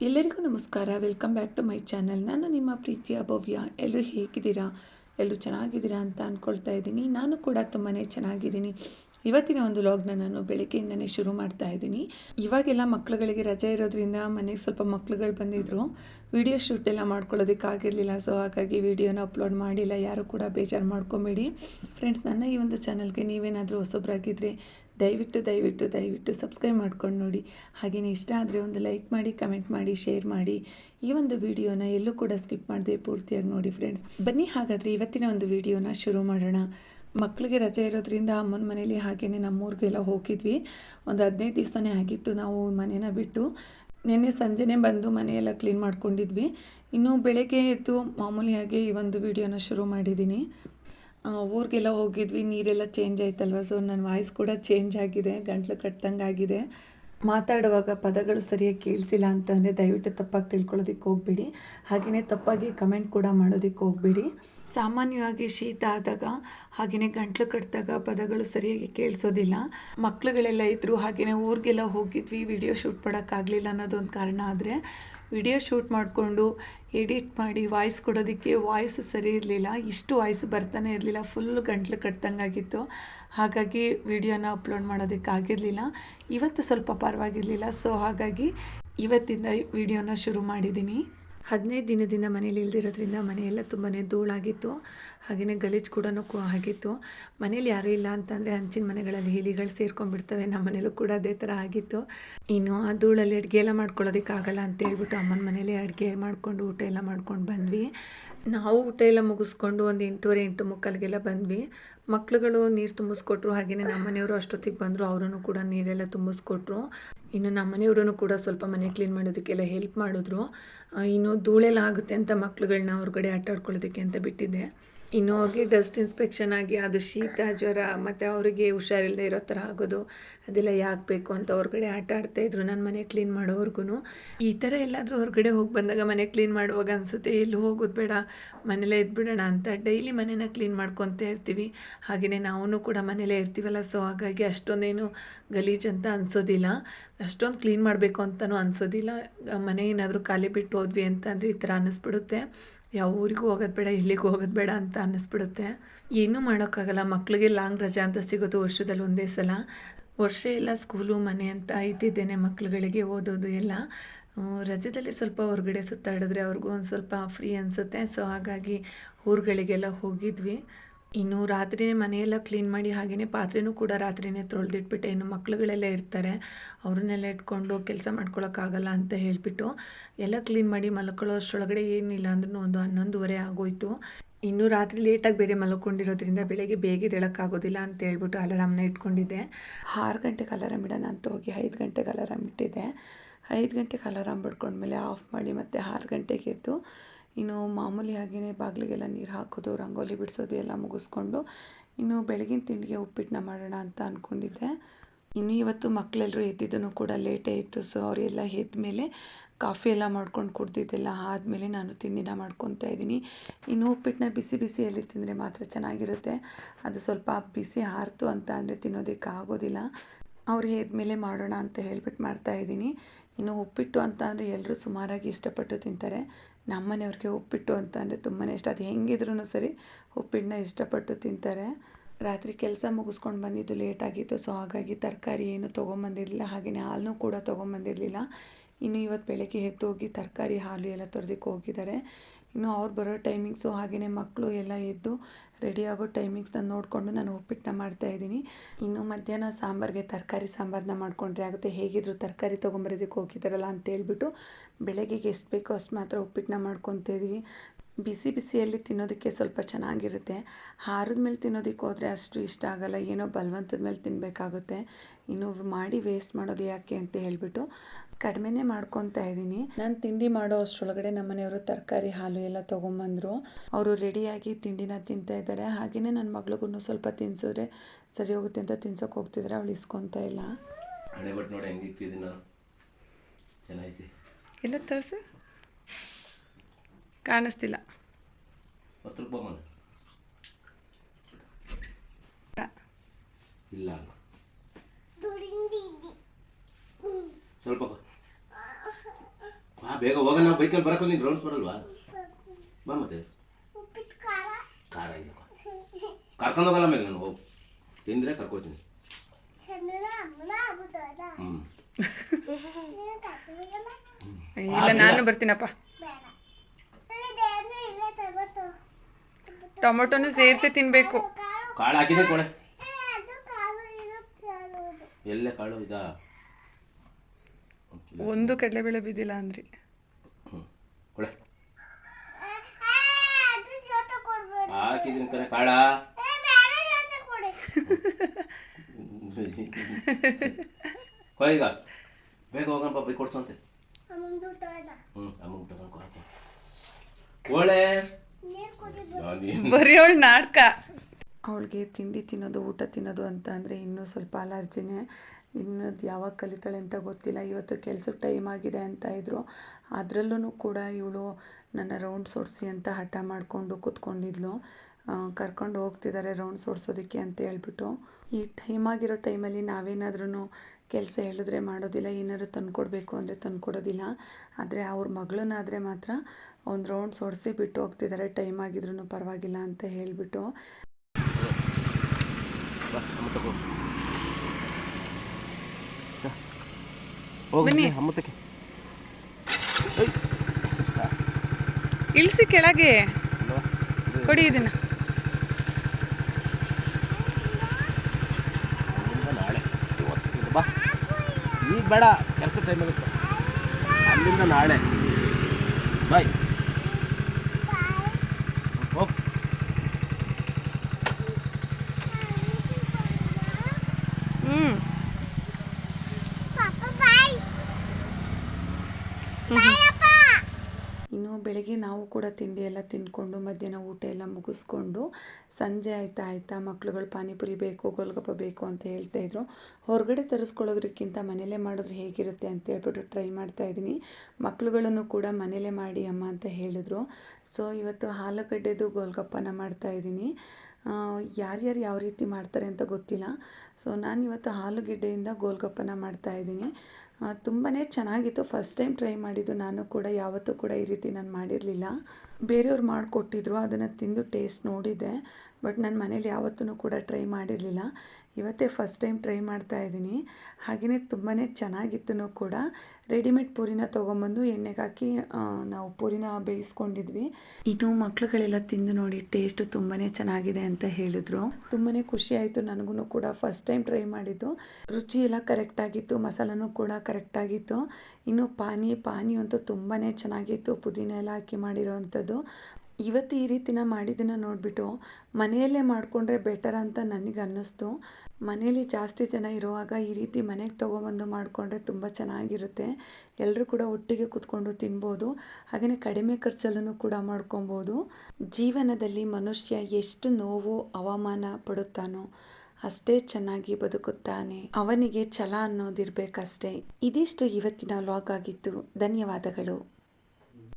ಎಲ್ಲರಿಗೂ ನಮಸ್ಕಾರ. Welcome back to my channel. ನಾನು ನಿಮ್ಮ ಪ್ರೀತಿಯ ಭವ್ಯ. ಎಲ್ಲರೂ ಹೇಗಿದ್ದೀರಾ? ಎಲ್ಲರೂ ಚೆನ್ನಾಗಿದ್ದೀರಾ ಅಂತ ಅಂದ್ಕೊಳ್ತಾ ಇದ್ದೀನಿ. ನಾನು ಕೂಡ ತುಂಬಾ ಚೆನ್ನಾಗಿದ್ದೀನಿ. ಇವತ್ತಿನ ಒಂದು ಲಾಗ್ನ ನಾನು ಬೆಳಗ್ಗೆಯಿಂದನೇ ಶುರು ಮಾಡ್ತಾ ಇದ್ದೀನಿ. ಇವಾಗೆಲ್ಲ ಮಕ್ಳುಗಳಿಗೆ ರಜೆ ಇರೋದ್ರಿಂದ ಮನೆಗೆ ಸ್ವಲ್ಪ ಮಕ್ಳುಗಳು ಬಂದಿದ್ದರು ವಿಡಿಯೋ ಶೂಟ್ ಎಲ್ಲ ಮಾಡ್ಕೊಳ್ಳೋದಕ್ಕಾಗಿರಲಿಲ್ಲ. ಸೊ, ಹಾಗಾಗಿ ವಿಡಿಯೋನ ಅಪ್ಲೋಡ್ ಮಾಡಿಲ್ಲ. ಯಾರು ಕೂಡ ಬೇಜಾರು ಮಾಡ್ಕೊಬೇಡಿ. ಫ್ರೆಂಡ್ಸ್, ನನ್ನ ಈ ಒಂದು ಚಾನಲ್ಗೆ ನೀವೇನಾದರೂ ಹೊಸಬ್ರಾಗಿದ್ದರೆ ದಯವಿಟ್ಟು ದಯವಿಟ್ಟು ದಯವಿಟ್ಟು ಸಬ್ಸ್ಕ್ರೈಬ್ ಮಾಡ್ಕೊಂಡು ನೋಡಿ. ಹಾಗೆಯೇ ಇಷ್ಟ ಆದರೆ ಒಂದು ಲೈಕ್ ಮಾಡಿ ಕಮೆಂಟ್ ಮಾಡಿ ಶೇರ್ ಮಾಡಿ. ಈ ಒಂದು ವಿಡಿಯೋನ ಎಲ್ಲೂ ಕೂಡ ಸ್ಕಿಪ್ ಮಾಡದೆ ಪೂರ್ತಿಯಾಗಿ ನೋಡಿ ಫ್ರೆಂಡ್ಸ್ ಬನ್ನಿ ಹಾಗಾದರೆ ಇವತ್ತಿನ ಒಂದು ವಿಡಿಯೋನ ಶುರು ಮಾಡೋಣ. ಮಕ್ಕಳಿಗೆ ರಜೆ ಇರೋದ್ರಿಂದ ಅಮ್ಮನ ಮನೇಲಿ ಹಾಗೆಯೇ ನಮ್ಮೂರಿಗೆಲ್ಲ ಹೋಗಿದ್ವಿ. ಒಂದು ಹದಿನೈದು ದಿವಸನೇ ಆಗಿತ್ತು ನಾವು ಮನೇನ ಬಿಟ್ಟು. ನಿನ್ನೆ ಸಂಜೆನೇ ಬಂದು ಮನೆಯೆಲ್ಲ ಕ್ಲೀನ್ ಮಾಡ್ಕೊಂಡಿದ್ವಿ. ಇನ್ನು ಬೆಳಗ್ಗೆ ಎದ್ದು ಮಾಮೂಲಿಯಾಗಿ ಈ ಒಂದು ವಿಡಿಯೋನ ಶುರು ಮಾಡಿದ್ದೀನಿ. ಊರಿಗೆಲ್ಲ ಹೋಗಿದ್ವಿ, ನೀರೆಲ್ಲ ಚೇಂಜ್ ಆಯ್ತಲ್ವ? ಸೊ ನನ್ನ ವಾಯ್ಸ್ ಕೂಡ ಚೇಂಜ್ ಆಗಿದೆ, ಗಂಟ್ಲು ಕಟ್ಟಂಗೆ ಆಗಿದೆ. ಮಾತಾಡುವಾಗ ಪದಗಳು ಸರಿಯಾಗಿ ಕೇಳಿಸಿಲ್ಲ ಅಂತಂದರೆ ದಯವಿಟ್ಟು ತಪ್ಪಾಗಿ ತಿಳ್ಕೊಳ್ಳೋದಕ್ಕೆ ಹೋಗ್ಬೇಡಿ. ಹಾಗೆಯೇ ತಪ್ಪಾಗಿ ಕಮೆಂಟ್ ಕೂಡ ಮಾಡೋದಕ್ಕೆ ಹೋಗಬೇಡಿ. ಸಾಮಾನ್ಯವಾಗಿ ಶೀತ ಆದಾಗ ಹಾಗೆಯೇ ಗಂಟ್ಲು ಕಟ್ಟಿದಾಗ ಪದಗಳು ಸರಿಯಾಗಿ ಕೇಳಿಸೋದಿಲ್ಲ. ಮಕ್ಕಳುಗಳೆಲ್ಲ ಇದ್ದರು ಹಾಗೆಯೇ ಊರಿಗೆಲ್ಲ ಹೋಗಿದ್ವಿ ವಿಡಿಯೋ ಶೂಟ್ ಮಾಡೋಕ್ಕಾಗಲಿಲ್ಲ ಅನ್ನೋದೊಂದು ಕಾರಣ ಆದರೆ ವಿಡಿಯೋ ಶೂಟ್ ಮಾಡಿಕೊಂಡು ಎಡಿಟ್ ಮಾಡಿ ವಾಯ್ಸ್ ಕೊಡೋದಕ್ಕೆ ವಾಯ್ಸ್ ಸರಿ ಇರಲಿಲ್ಲ, ಇಷ್ಟು ವಾಯ್ಸ್ ಬರ್ತಾನೆ ಇರಲಿಲ್ಲ ಫುಲ್ ಗಂಟ್ಲು ಕಟ್ದಂಗಾಗಿತ್ತು ಹಾಗಾಗಿ ವಿಡಿಯೋನ ಅಪ್ಲೋಡ್ ಮಾಡೋದಕ್ಕೆ ಆಗಿರಲಿಲ್ಲ. ಇವತ್ತು ಸ್ವಲ್ಪ ಪರವಾಗಿರಲಿಲ್ಲ ಸೊ ಹಾಗಾಗಿ ಇವತ್ತಿಂದ ವಿಡಿಯೋನ ಶುರು ಮಾಡಿದ್ದೀನಿ. ಹದಿನೈದು ದಿನದಿಂದ ಮನೇಲಿ ಇಲ್ದಿರೋದ್ರಿಂದ ಮನೆಯೆಲ್ಲ ತುಂಬಾ ಧೂಳಾಗಿತ್ತು. ಹಾಗೆಯೇ ಗಲೀಜು ಕೂಡ ಆಗಿತ್ತು. ಮನೇಲಿ ಯಾರೂ ಇಲ್ಲ ಅಂತಂದರೆ ಹಂಚಿನ ಮನೆಗಳಲ್ಲಿ ಇಲಿಗಳು ಸೇರ್ಕೊಂಡ್ಬಿಡ್ತವೆ. ನಮ್ಮ ಮನೇಲೂ ಕೂಡ ಅದೇ ಥರ ಆಗಿತ್ತು. ಇನ್ನು ಆ ಧೂಳಲ್ಲಿ ಅಡುಗೆ ಎಲ್ಲ ಮಾಡ್ಕೊಳ್ಳೋದಕ್ಕಾಗಲ್ಲ ಅಂತ ಹೇಳ್ಬಿಟ್ಟು ಅಮ್ಮನ ಮನೇಲಿ ಅಡುಗೆ ಮಾಡಿಕೊಂಡು ಊಟ ಎಲ್ಲ ಮಾಡ್ಕೊಂಡು ಬಂದ್ವಿ. ನಾವು ಊಟ ಎಲ್ಲ ಮುಗಿಸ್ಕೊಂಡು ಒಂದು ಎಂಟೂವರೆ, ಎಂಟು ಮುಕ್ಕಾಲಿಗೆಲ್ಲ ಬಂದ್ವಿ. ಮಕ್ಕಳುಗಳು ನೀರು ತುಂಬಿಸ್ಕೊಟ್ರು. ಹಾಗೆಯೇ ನಮ್ಮ ಮನೆಯವರು ಅಷ್ಟೊತ್ತಿಗೆ ಬಂದರು. ಅವರೂ ಕೂಡ ನೀರೆಲ್ಲ ತುಂಬಿಸ್ಕೊಟ್ರು. ಇನ್ನು ನಮ್ಮ ಮನೆಯವರು ಕೂಡ ಸ್ವಲ್ಪ ಮನೆ ಕ್ಲೀನ್ ಮಾಡೋದಕ್ಕೆಲ್ಲ ಹೆಲ್ಪ್ ಮಾಡಿದ್ರು. ಇನ್ನು ಧೂಳೆಲ್ಲ ಆಗುತ್ತೆ ಅಂತ ಮಕ್ಳುಗಳನ್ನ ಹೊರಗಡೆ ಆಟ ಅಂತ ಬಿಟ್ಟಿದ್ದೆ. ಇನ್ನು ಹೋಗಿ ಡಸ್ಟ್ ಇನ್ಸ್ಪೆಕ್ಷನ್ ಆಗಿ ಅದು ಶೀತ, ಜ್ವರ, ಮತ್ತು ಅವರಿಗೆ ಹುಷಾರಿಲ್ಲದೆ ಇರೋ ಥರ ಆಗೋದು, ಅದೆಲ್ಲ ಯಾಕೆ ಬೇಕು ಅಂತ ಹೊರಗಡೆ ಆಟ ಆಡ್ತಾಯಿದ್ರು ನಾನು ಮನೆ ಕ್ಲೀನ್ ಮಾಡೋವರೆಗೂ ಈ ಥರ ಎಲ್ಲಾದರೂ ಹೊರಗಡೆ ಹೋಗಿ ಬಂದಾಗ ಮನೆ ಕ್ಲೀನ್ ಮಾಡುವಾಗ ಅನಿಸುತ್ತೆ, ಎಲ್ಲಿ ಹೋಗೋದು ಬೇಡ, ಮನೇಲೇ ಇದ್ಬಿಡೋಣ ಅಂತ ಡೈಲಿ ಮನೇನ ಕ್ಲೀನ್ ಮಾಡ್ಕೊತ ಇರ್ತೀವಿ. ಹಾಗೆಯೇ ನಾವು ಕೂಡ ಮನೇಲೇ ಇರ್ತೀವಲ್ಲ ಸೊ ಹಾಗಾಗಿ ಅಷ್ಟೊಂದೇನು ಗಲೀಜು ಅಂತ ಅನಿಸೋದಿಲ್ಲ. ಅಷ್ಟೊಂದು ಕ್ಲೀನ್ ಮಾಡಬೇಕು ಅಂತಲೂ ಅನಿಸೋದಿಲ್ಲ. ಮನೆ ಏನಾದರೂ ಖಾಲಿ ಬಿಟ್ಟು ಹೋದ್ವಿ ಅಂತಂದರೆ ಈ ಥರ ಅನ್ನಿಸ್ಬಿಡುತ್ತೆ ಯಾವ ಊರಿಗೂ ಹೋಗೋದು ಬೇಡ, ಇಲ್ಲಿಗೂ ಹೋಗೋದು ಬೇಡ ಅಂತ ಅನ್ನಿಸ್ಬಿಡುತ್ತೆ. ಏನೂ ಮಾಡೋಕ್ಕಾಗಲ್ಲ ಮಕ್ಕಳಿಗೆ ಲಾಂಗ್ ರಜೆ ಅಂತ ಸಿಗೋದು ವರ್ಷದಲ್ಲಿ ಒಂದೇ ಸಲ. ವರ್ಷ ಎಲ್ಲ ಸ್ಕೂಲು, ಮನೆ ಅಂತ ಇದ್ದಿದ್ದೇನೆ ಮಕ್ಳುಗಳಿಗೆ ಓದೋದು ಎಲ್ಲ. ರಜದಲ್ಲಿ ಸ್ವಲ್ಪ ಹೊರಗಡೆ ಸುತ್ತಾಡಿದ್ರೆ ಅವ್ರಿಗೂ ಒಂದು ಸ್ವಲ್ಪ ಫ್ರೀ ಅನಿಸುತ್ತೆ. ಸೊ, ಹಾಗಾಗಿ ಊರುಗಳಿಗೆಲ್ಲ ಹೋಗಿದ್ವಿ. ಇನ್ನು ರಾತ್ರಿನೇ ಮನೆಯೆಲ್ಲ ಕ್ಲೀನ್ ಮಾಡಿ ಹಾಗೆಯೇ ಪಾತ್ರೆನೂ ಕೂಡ ರಾತ್ರಿನೇ ತೊಳೆದಿಟ್ಬಿಟ್ಟೆ ಇನ್ನು ಮಕ್ಳುಗಳೆಲ್ಲ ಇರ್ತಾರೆ, ಅವ್ರನ್ನೆಲ್ಲ ಇಟ್ಕೊಂಡು ಕೆಲಸ ಮಾಡ್ಕೊಳಕ್ಕಾಗಲ್ಲ ಅಂತ ಹೇಳಿಬಿಟ್ಟು ಎಲ್ಲ ಕ್ಲೀನ್ ಮಾಡಿ ಮಲ್ಕೊಳ್ಳೋ ಅಷ್ಟರೊಳಗಡೆ ಏನಿಲ್ಲ ಅಂದ್ರೂ ಒಂದು ಹನ್ನೊಂದುವರೆ ಆಗೋಯ್ತು. ಇನ್ನೂ ರಾತ್ರಿ ಲೇಟಾಗಿ ಬೇರೆ ಮಲ್ಕೊಂಡಿರೋದ್ರಿಂದ ಬೆಳಗ್ಗೆ ಬೇಗ ಹೇಳೋಕ್ಕಾಗೋದಿಲ್ಲ ಅಂತ ಹೇಳ್ಬಿಟ್ಟು ಅಲಾರಾಮ್ನ ಇಟ್ಕೊಂಡಿದ್ದೆ. ಆರು ಗಂಟೆಗೆ ಅಲಾರಾಮ್ ಇಡೋಣ ಅಂತ ಹೋಗಿ ಐದು ಗಂಟೆಗೆ ಅಲಾರಾಮ್ ಇಟ್ಟಿದ್ದೆ. ಐದು ಗಂಟೆಗೆ ಅಲಾರಾಮ್ ಬಿಡ್ಕೊಂಡ್ಮೇಲೆ ಆಫ್ ಮಾಡಿ ಮತ್ತೆ ಆರು ಗಂಟೆಗೆ ಎದ್ದು ಇನ್ನು ಮಾಮೂಲಿ ಹಾಗೆಯೇ ಬಾಗಿಲಿಗೆಲ್ಲ ನೀರು ಹಾಕೋದು, ರಂಗೋಲಿ ಬಿಡಿಸೋದು ಎಲ್ಲ ಮುಗಿಸ್ಕೊಂಡು ಇನ್ನು ಬೆಳಗಿನ ತಿಂಡಿಗೆ ಉಪ್ಪಿಟ್ಟನ್ನ ಮಾಡೋಣ ಅಂತ ಅಂದ್ಕೊಂಡಿದ್ದೆ ಇನ್ನು ಇವತ್ತು ಮಕ್ಕಳೆಲ್ಲರೂ ಎದ್ದಿದ್ದೂ ಕೂಡ ಲೇಟೇ ಇತ್ತು ಸೊ ಅವರೆಲ್ಲ ಎದ್ದ ಮೇಲೆ ಕಾಫಿ ಎಲ್ಲ ಮಾಡ್ಕೊಂಡು ಕುಡ್ದಿದ್ದೆಲ್ಲ ಆದಮೇಲೆ ನಾನು ತಿಂಡಿನ ಮಾಡ್ಕೊತಾ ಇದ್ದೀನಿ. ಇನ್ನು ಉಪ್ಪಿಟ್ಟನ್ನ ಬಿಸಿ ಬಿಸಿಯಲ್ಲಿ ತಿಂದರೆ ಮಾತ್ರ ಚೆನ್ನಾಗಿರುತ್ತೆ. ಅದು ಸ್ವಲ್ಪ ಬಿಸಿ ಹಾರ್ತು ಅಂತ ಅಂದರೆ ತಿನ್ನೋದಕ್ಕೆ ಆಗೋದಿಲ್ಲ. ಅವ್ರು ಎದ್ಮೇಲೆ ಮಾಡೋಣ ಅಂತ ಹೇಳ್ಬಿಟ್ಟು ಮಾಡ್ತಾಯಿದ್ದೀನಿ ಇನ್ನು ಉಪ್ಪಿಟ್ಟು ಅಂತ ಅಂದರೆ ಎಲ್ಲರೂ ಸುಮಾರಾಗಿ ಇಷ್ಟಪಟ್ಟು ತಿಂತಾರೆ. ನಮ್ಮ ಮನೆಯವ್ರಿಗೆ ಉಪ್ಪಿಟ್ಟು ಅಂತ ಅಂದರೆ ತುಂಬಾ ಇಷ್ಟ. ಅದು ಹೆಂಗಿದ್ರೂ ಸರಿ ಉಪ್ಪಿಟ್ಟನ್ನ ಇಷ್ಟಪಟ್ಟು ತಿಂತಾರೆ. ರಾತ್ರಿ ಕೆಲಸ ಮುಗಿಸ್ಕೊಂಡು ಬಂದಿದ್ದು ಲೇಟಾಗಿತ್ತು ಸೊ ಹಾಗಾಗಿ ತರಕಾರಿ ಏನು ತೊಗೊಂಬಂದಿರಲಿಲ್ಲ. ಹಾಗೆಯೇ ಹಾಲನ್ನೂ ಕೂಡ ತೊಗೊಂಬಂದಿರಲಿಲ್ಲ. ಇನ್ನು ಇವತ್ತು ಬೆಳಗ್ಗೆ ಎದ್ದು ಹೋಗಿ ತರಕಾರಿ, ಹಾಲು ಎಲ್ಲ ತರೋದಕ್ಕೆ ಹೋಗಿದ್ದಾರೆ. ಇನ್ನು ಅವ್ರು ಬರೋ ಟೈಮಿಂಗ್ಸು ಹಾಗೆಯೇ ಮಕ್ಕಳು ಎಲ್ಲ ಎದ್ದು ರೆಡಿ ಆಗೋ ಟೈಮಿಂಗ್ಸ್ನ ನೋಡಿಕೊಂಡು ನಾನು ಉಪ್ಪಿಟ್ಟನ್ನ ಮಾಡ್ತಾಯಿದ್ದೀನಿ ಇನ್ನು ಮಧ್ಯಾಹ್ನ ಸಾಂಬಾರಿಗೆ ತರಕಾರಿ ಸಾಂಬಾರನ್ನ ಮಾಡ್ಕೊಂಡ್ರೆ ಆಗುತ್ತೆ. ಹೇಗಿದ್ರು ತರಕಾರಿ ತೊಗೊಂಬರೋದಕ್ಕೆ ಹೋಗಿದ್ದಾರಲ್ಲ ಅಂತ ಹೇಳ್ಬಿಟ್ಟು ಬೆಳಗ್ಗೆಗೆ ಎಷ್ಟು ಬೇಕೋ ಅಷ್ಟು ಮಾತ್ರ ಉಪ್ಪಿಟ್ಟನ್ನ ಮಾಡ್ಕೊತಾ ಇದೀವಿ ಬಿಸಿ ಬಿಸಿಯಲ್ಲಿ ತಿನ್ನೋದಕ್ಕೆ ಸ್ವಲ್ಪ ಚೆನ್ನಾಗಿರುತ್ತೆ. ಹಾರದ ಮೇಲೆ ತಿನ್ನೋದಕ್ಕೆ ಹೋದರೆ ಅಷ್ಟು ಇಷ್ಟ ಆಗಲ್ಲ. ಏನೋ ಬಲವಂತದ ಮೇಲೆ ತಿನ್ನಬೇಕಾಗುತ್ತೆ ಇನ್ನು ಮಾಡಿ ವೇಸ್ಟ್ ಮಾಡೋದು ಯಾಕೆ ಅಂತ ಹೇಳಿಬಿಟ್ಟು ಕಡಿಮೆನೇ ಮಾಡ್ಕೊತಾ ಇದ್ದೀನಿ. ನಾನು ತಿಂಡಿ ಮಾಡೋ ಅಷ್ಟರೊಳಗಡೆ ನಮ್ಮ ಮನೆಯವರು ತರಕಾರಿ ಹಾಲು ಎಲ್ಲ ತೊಗೊಂಬಂದರು. ಅವರು ರೆಡಿಯಾಗಿ ತಿಂಡಿನ ತಿಂತಾ ಇದ್ದಾರೆ. ಹಾಗೆಯೇ ನನ್ನ ಮಗಳಿಗೂ ಸ್ವಲ್ಪ ತಿನ್ಸಿದ್ರೆ ಸರಿ ಹೋಗುತ್ತೆ ಅಂತ ತಿನ್ಸೋಕೆ ಹೋಗ್ತಿದ್ರೆ. ಅವಳು ಇಸ್ಕೊತಾ ಇಲ್ಲ. ಎಲ್ಲ ತರಿಸಿ. ಕಾಣಿಸ್ತಿಲ್ಲ. ಇಲ್ಲ ಸ್ವಲ್ಪ ಬಾ. ಬೇಗ ಹೋಗೋಣ. ನಾವು ಬೈಕಲ್ಲಿ ಬರಕ್ಕೆ ನೀನು ಗ್ರೌಂಡ್ಸ್ ಬರಲ್ವಾ? ಬಾ ಮತ್ತೆ. ಖಾರ. ಇಲ್ಲ ಕರ್ಕೊಂಡು ಹೋಗಲ್ಲ ಮೇಲೆ ನಾನು. ಹೋಗು. ತಿಂದರೆ ಕರ್ಕೋತೀನಿ ಇಲ್ಲ? ನಾನು ಬರ್ತೀನಪ್ಪ ಬೇಡ ನನಗೆ ದೇವ್ರನ್ನ ಇಲ್ಲೇ ತಗೋತು ಟೊಮೊಟೊನು ಸೇರಿಸಿ ತಿನ್ನಬೇಕು ಕಾಳು ಕಾಳು ಹಾಕಿದೆ ಕೊಳೆ ಕಾಳು ಕಾಳು. ಎಲ್ಲೇ ಕಾಳು ಇದಾ? ಒಂದು ಕಡಲೆಬೇಳೆ ಬಿದ್ದಿಲ್ಲ ಅಂದ್ರಿ. ಹ್ಞೂ ಕೊಳೆ ಹಾಕಿದ್ದೀನಿ ಕರೆ ಕಾಳ. ಏ, ಬೇರೆ ಜೊತೆ ಕೊಡಿ. ಹೋಯ್ಗ ಬೇಗ ಹೋಗೋಣ ಬೈಕ್ ಕೊಡ್ಸಂತೆ ಹ್ಞೂ ಅಮ್ಮ ಊಟ ಮಾಡ್ಕೊ ಹಾಕು. ಬರೀ ಅವಳು ನಾಟಕ. ಅವಳಿಗೆ ತಿಂಡಿ ತಿನ್ನೋದು ಊಟ ತಿನ್ನೋದು ಅಂತ ಅಂದರೆ ಇನ್ನೂ ಸ್ವಲ್ಪ ಅಲರ್ಜಿನೇ. ಇನ್ನದು ಯಾವಾಗ ಕಲಿತಾಳೆ ಅಂತ ಗೊತ್ತಿಲ್ಲ. ಇವತ್ತು ಕೆಲ್ಸಕ್ಕೆ ಟೈಮ್ ಆಗಿದೆ ಅಂತ ಇದ್ದರು ಅದರಲ್ಲೂ ಕೂಡ ಇವಳು ನನ್ನ ರೌಂಡ್ಸ್ ಓಡಿಸಿ ಅಂತ ಹಠ ಮಾಡಿಕೊಂಡು ಕೂತ್ಕೊಂಡಿದ್ಲು. ಕರ್ಕೊಂಡು ಹೋಗ್ತಿದ್ದಾರೆ ರೌಂಡ್ಸ್ ಓಡಿಸೋದಕ್ಕೆ ಅಂತ ಹೇಳ್ಬಿಟ್ಟು. ಈ ಟೈಮ್ ಆಗಿರೋ ಟೈಮಲ್ಲಿ ನಾವೇನಾದ್ರೂ ಕೆಲಸ ಹೇಳಿದ್ರೆ ಮಾಡೋದಿಲ್ಲ ಏನಾದ್ರು ತಂದುಕೊಡ್ಬೇಕು ಅಂದರೆ ತಂದ್ಕೊಡೋದಿಲ್ಲ. ಆದರೆ ಅವ್ರ ಮಗಳನ್ನಾದರೆ ಮಾತ್ರ ಒಂದು ರೌಂಡ್ ಸೊಡಿಸಿ ಬಿಟ್ಟು ಹೋಗ್ತಿದ್ದಾರೆ ಟೈಮ್ ಆಗಿದ್ರೂ ಪರವಾಗಿಲ್ಲ ಅಂತ ಹೇಳಿಬಿಟ್ಟು. ಇಳಿಸಿ ಕೆಳಗೆ. ಕೊಡಿ ಇದನ್ನು ಅಲ್ಲಿಂದ ನಾಳೆ ಇವತ್ತು ಬಾ ಈಗ ಬೇಡ ಕೆಲಸ ಟೈಮ್ ಆಗುತ್ತೆ ಅಲ್ಲಿಂದ ನಾಳೆ. ಬಾಯ್ ಹೋಗ್ ಹ್ಞೂ ಪಾಪ ಬಾಯ್ ಬಾಯಪ್ಪ ಇನ್ನು ಬೆಳಗ್ಗೆ ನಾವು ಕೂಡ ತಿಂಡಿ ಎಲ್ಲ ತಿಂದ್ಕೊಂಡು ಮಧ್ಯಾಹ್ನ ಊಟ ಎಲ್ಲ ಮುಗಿಸ್ಕೊಂಡು ಸಂಜೆ ಆಯ್ತಾ ಆಯಿತಾ ಮಕ್ಳುಗಳು ಪಾನಿಪುರಿ ಬೇಕು, ಗೋಲ್ಗಪ್ಪ ಬೇಕು ಅಂತ ಹೇಳ್ತಾ ಇದ್ರು. ಹೊರಗಡೆ ತರಿಸ್ಕೊಳ್ಳೋದ್ರಕ್ಕಿಂತ ಮನೇಲೇ ಮಾಡಿದ್ರೆ ಹೇಗಿರುತ್ತೆ ಅಂತ ಹೇಳ್ಬಿಟ್ಟು ಟ್ರೈ ಮಾಡ್ತಾ ಇದ್ದೀನಿ. ಮಕ್ಳುಗಳನ್ನು ಕೂಡ ಮನೇಲೇ ಮಾಡಿ ಅಮ್ಮ ಅಂತ ಹೇಳಿದ್ರು. ಸೊ, ಇವತ್ತು ಆಲೂಗಡ್ಡೆದು ಗೋಲ್ಗಪ್ಪನ ಮಾಡ್ತಾ ಮಾಡ್ತಾಯಿದ್ದೀನಿ ಯಾರ್ಯಾರು ಯಾವ ರೀತಿ ಮಾಡ್ತಾರೆ ಅಂತ ಗೊತ್ತಿಲ್ಲ. ಸೊ ನಾನು ಇವತ್ತು ಆಲೂಗಡ್ಡೆಯಿಂದ ಗೋಲ್ಗಪ್ಪನ ಮಾಡ್ತಾಯಿದ್ದೀನಿ ತುಂಬಾ ಚೆನ್ನಾಗಿತ್ತು. ಫಸ್ಟ್ ಟೈಮ್ ಟ್ರೈ ಮಾಡಿದ್ದು ನಾನು ಕೂಡ. ಯಾವತ್ತೂ ಕೂಡ ಈ ರೀತಿ ನಾನು ಮಾಡಿರಲಿಲ್ಲ. ಬೇರೆಯವ್ರು ಮಾಡಿಕೊಟ್ಟಿದ್ರು, ಅದನ್ನು ತಿಂದು ಟೇಸ್ಟ್ ನೋಡಿದ್ದೆ ಬಟ್ ನಾನು ಮನೇಲಿ ಯಾವತ್ತೂ ಕೂಡ ಟ್ರೈ ಮಾಡಿರಲಿಲ್ಲ. ಇವತ್ತೇ ಫಸ್ಟ್ ಟೈಮ್ ಟ್ರೈ ಮಾಡ್ತಾ ಇದ್ದೀನಿ. ಹಾಗೆಯೇ ತುಂಬಾ ಚೆನ್ನಾಗಿತ್ತು ಕೂಡ. ರೆಡಿಮೇಡ್ ಪೂರಿನ ತೊಗೊಂಬಂದು ಎಣ್ಣೆಗೆ ಹಾಕಿ ನಾವು ಪೂರಿನ ಬೇಯಿಸ್ಕೊಂಡಿದ್ವಿ. ಇನ್ನು ಮಕ್ಳುಗಳೆಲ್ಲ ತಿಂದು ನೋಡಿ ಟೇಸ್ಟು ತುಂಬಾ ಚೆನ್ನಾಗಿದೆ ಅಂತ ಹೇಳಿದ್ರು. ತುಂಬಾ ಖುಷಿ ಆಯಿತು ನನಗೂ ಕೂಡ ಫಸ್ಟ್ ಟೈಮ್ ಟ್ರೈ ಮಾಡಿದ್ದು. ರುಚಿ ಎಲ್ಲ ಕರೆಕ್ಟಾಗಿತ್ತು ಮಸಾಲನೂ ಕೂಡ ಕರೆಕ್ಟಾಗಿತ್ತು ಇನ್ನು ಪಾನಿ ಪಾನಿ ಅಂತೂ ತುಂಬಾ ಚೆನ್ನಾಗಿತ್ತು. ಪುದೀನ ಎಲ್ಲ ಹಾಕಿ ಮಾಡಿರೋವಂಥದ್ದು ಇವತ್ತು ಈ ರೀತಿನ ಮಾಡಿದ್ದನ್ನು ನೋಡಿಬಿಟ್ಟು ಮನೆಯಲ್ಲೇ ಮಾಡಿಕೊಂಡ್ರೆ ಬೆಟರ್ ಅಂತ ನನಗೆ ಅನ್ನಿಸ್ತು. ಮನೆಯಲ್ಲಿ ಜಾಸ್ತಿ ಜನ ಇರುವಾಗ ಈ ರೀತಿ ಮನೆಗೆ ತೊಗೊಬಂದು ಮಾಡಿಕೊಂಡ್ರೆ ತುಂಬ ಚೆನ್ನಾಗಿರುತ್ತೆ. ಎಲ್ಲರೂ ಕೂಡ ಒಟ್ಟಿಗೆ ಕೂತ್ಕೊಂಡು ತಿನ್ಬೋದು. ಹಾಗೆಯೇ ಕಡಿಮೆ ಖರ್ಚಲ್ಲೂ ಕೂಡ ಮಾಡ್ಕೊಬೋದು. ಜೀವನದಲ್ಲಿ ಮನುಷ್ಯ ಎಷ್ಟು ನೋವು ಅವಮಾನ ಪಡುತ್ತಾನೋ ಅಷ್ಟೇ ಚೆನ್ನಾಗಿ ಬದುಕುತ್ತಾನೆ. ಅವನಿಗೆ ಛಲ ಅನ್ನೋದಿರಬೇಕಷ್ಟೇ. ಇದಿಷ್ಟು ಇವತ್ತಿನ ವ್ಲಾಗ್ ಆಗಿತ್ತು. ಧನ್ಯವಾದಗಳು.